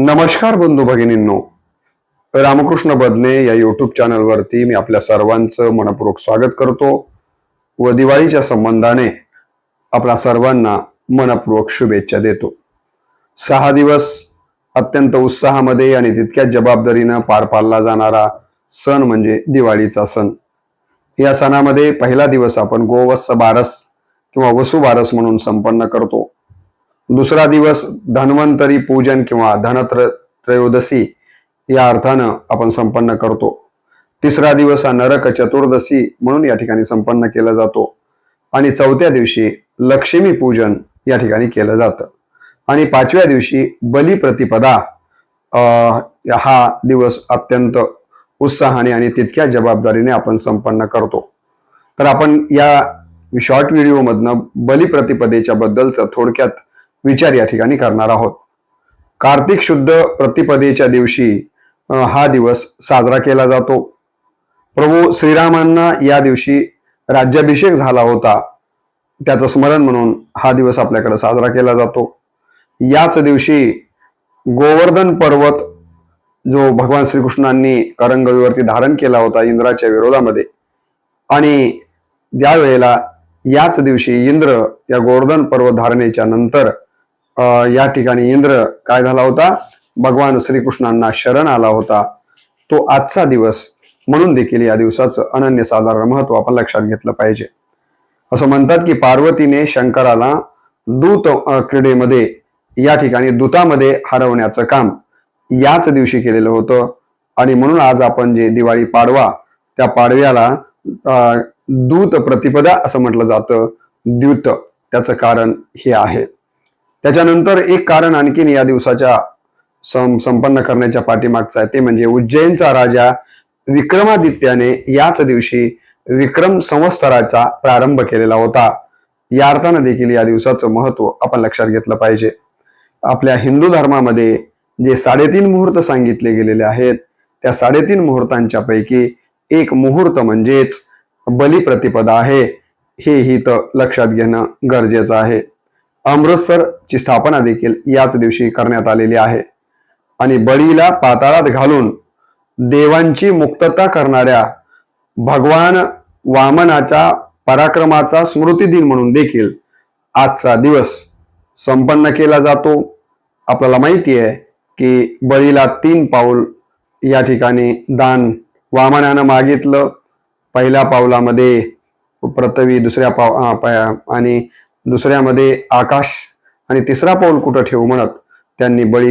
नमस्कार बंधू भगिनींनो. रामकृष्ण बदने या युट्यूब चॅनलवरती मी आपल्या सर्वांचं मनपूर्वक स्वागत करतो व दिवाळीच्या संबंधाने आपल्या सर्वांना मनपूर्वक शुभेच्छा देतो. सहा दिवस अत्यंत उत्साहामध्ये आणि तितक्याच जबाबदारीनं पार पाडला जाणारा सण म्हणजे दिवाळीचा सण. या सणामध्ये पहिला दिवस आपण गोवत्स बारस किंवा वसु बारस म्हणून संपन्न करतो. दुसरा दिवस धन्वंतरी पूजन किंवा धनत्र त्रयोदशी या अर्थानं आपण संपन्न करतो. तिसरा दिवस हा नरक चतुर्दशी म्हणून या ठिकाणी संपन्न केला जातो. आणि चौथ्या दिवशी लक्ष्मी पूजन या ठिकाणी केलं जातं. आणि पाचव्या दिवशी बलिप्रतिपदा हा दिवस अत्यंत उत्साहाने आणि तितक्या जबाबदारीने आपण संपन्न करतो. तर आपण या शॉर्ट व्हिडिओमधनं बलिप्रतिपदेच्या बद्दलचं थोडक्यात विचार या ठिकाणी करणार आहोत. कार्तिक शुद्ध प्रतिपदेच्या दिवशी हा दिवस साजरा केला जातो. प्रभू श्रीरामांना या दिवशी राज्याभिषेक झाला होता. त्याचं स्मरण म्हणून हा दिवस आपल्याकडे साजरा केला जातो. याच दिवशी गोवर्धन पर्वत जो भगवान श्रीकृष्णांनी करंगळीवरती धारण केला होता इंद्राच्या विरोधामध्ये आणि त्यावेळेला याच दिवशी इंद्र या गोवर्धन पर्वत धारणेच्या नंतर या ठिकाणी इंद्र काय झाला होता? भगवान श्रीकृष्णांना शरण आला होता. तो आजचा दिवस म्हणून देखील या दिवसाचं अनन्यसाधारण महत्त्व आपण लक्षात घेतलं पाहिजे. असं म्हणतात की पार्वतीने शंकराला दूत क्रीडेमध्ये या ठिकाणी दूतामध्ये हरवण्याचं काम याच दिवशी केलेलं होतं. आणि म्हणून आज आपण जे दिवाळी पाडवा त्या पाडव्याला दूत प्रतिपदा असं म्हटलं जातं. द्यूत त्याचं कारण हे आहे. त्याच्यानंतर एक कारण आणखीन या दिवसाच्या सं संपन्न करण्याच्या पाठीमागचं आहे. ते म्हणजे उज्जैनचा राजा विक्रमादित्याने याच दिवशी विक्रम संवत्सराचा प्रारंभ केलेला होता. या अर्थानं देखील या दिवसाचं महत्त्व आपण लक्षात घेतलं पाहिजे. आपल्या हिंदू धर्मामध्ये जे साडेतीन मुहूर्त सांगितले गेलेले आहेत त्या साडेतीन मुहूर्तांच्या पैकी एक मुहूर्त म्हणजेच बलिप्रतिपदा आहे. हे ही तर लक्षात घेणं गरजेचं आहे. अमृतसरची स्थापना देखील याच दिवशी करण्यात आलेली आहे. आणि बळीला पाताळात घालून देवांची मुक्तता करणाऱ्या भगवान वामनाच्या पराक्रमाचा स्मृती दिन म्हणून देखील आजचा दिवस संपन्न केला जातो. आपल्याला माहिती आहे की बळीला तीन पाऊल या ठिकाणी दान वामनानं मागितलं. पहिल्या पावलामध्ये पृथ्वी दुसऱ्या पाव प- आणि दुसऱ्यामध्ये आकाश आणि तिसरा पाऊल कुठं ठेवू म्हणत त्यांनी बळी